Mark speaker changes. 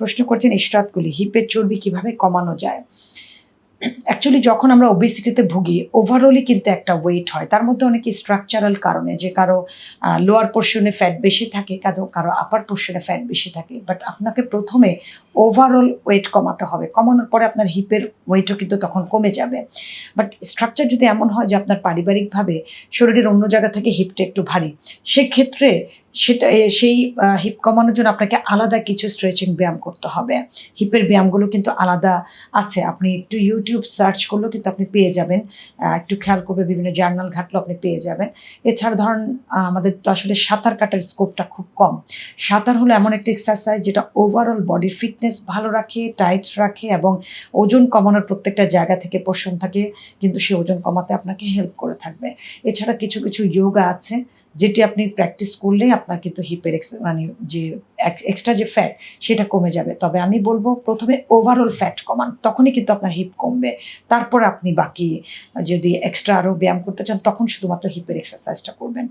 Speaker 1: প্রশ্ন করছেন ইশরাতগুলি হিপের চর্বি কীভাবে কমানো যায়? অ্যাকচুয়ালি যখন আমরা ওবেসিটিতে ভুগি ওভারঅলই কিন্তু একটা ওয়েট হয়। তার মধ্যে অনেক স্ট্রাকচারাল কারণে, যে কারও লোয়ার পোর্শনে ফ্যাট বেশি থাকে, কারও কারও আপার পোর্শনে ফ্যাট বেশি থাকে। বাট আপনাকে প্রথমে ওভারঅল ওয়েট কমাতে হবে। কমানোর পরে আপনার হিপের ওয়েটও কিন্তু তখন কমে যাবে। বাট স্ট্রাকচার যদি এমন হয় যে আপনার পারিবারিকভাবে শরীরের অন্য জায়গা থেকে হিপটা একটু ভারী, সেক্ষেত্রে সেটা সেই হিপ কমানোর জন্য আপনাকে আলাদা কিছু স্ট্রেচিং ব্যায়াম করতে হবে। হিপের ব্যায়ামগুলো কিন্তু আলাদা আছে। আপনি একটু ইউটিউব সার্চ করলেও কিন্তু আপনি পেয়ে যাবেন। একটু খেয়াল করবে, বিভিন্ন জার্নাল ঘাটলেও আপনি পেয়ে যাবেন। এছাড়া ধরুন আমাদের তো আসলে সাঁতার কাটার স্কোপটা খুব কম। সাঁতার হলো এমন একটা এক্সারসাইজ যেটা ওভারঅল বডির ফিটনেস ভালো রাখে টাইট রাখে এবং ওজন কমানোর প্রত্যেকটা জায়গা থেকে পোষণ থাকে, কিন্তু সেই ওজন কমাতে আপনাকে হেল্প করে থাকবে। এছাড়া কিছু কিছু যোগা আছে, যেটি আপনি প্র্যাকটিস করলে আপনার কিন্তু হিপের মানে যে এক্সট্রা যে ফ্যাট সেটা কমে যাবে। তবে আমি বলব প্রথমে ওভারঅল ফ্যাট কমান, তখনই কিন্তু আপনার হিপ কমবে। তারপর আপনি বাকি, যদি এক্সট্রা আরও ব্যায়াম করতে চান, তখন শুধুমাত্র হিপের এক্সারসাইজটা করবেন।